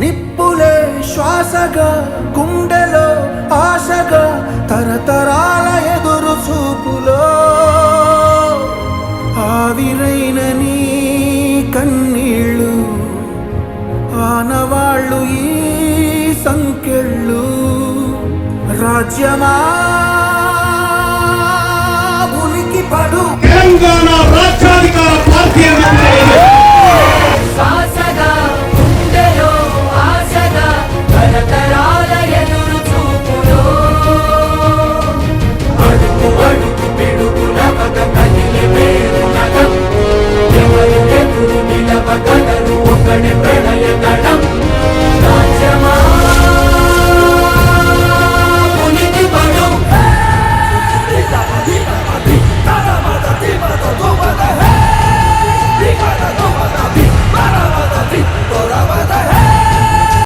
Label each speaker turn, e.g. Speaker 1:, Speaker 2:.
Speaker 1: నిప్పులే శ్వాసగా గుండెలో ఆశగా తరతరాల ఎదురు చూపులో. ఆవిరైన నీ కన్నీళ్ళు ఆనవాళ్ళు ఈ సంఖ్యళ్ళు రాజ్యమా ఉనికి పడు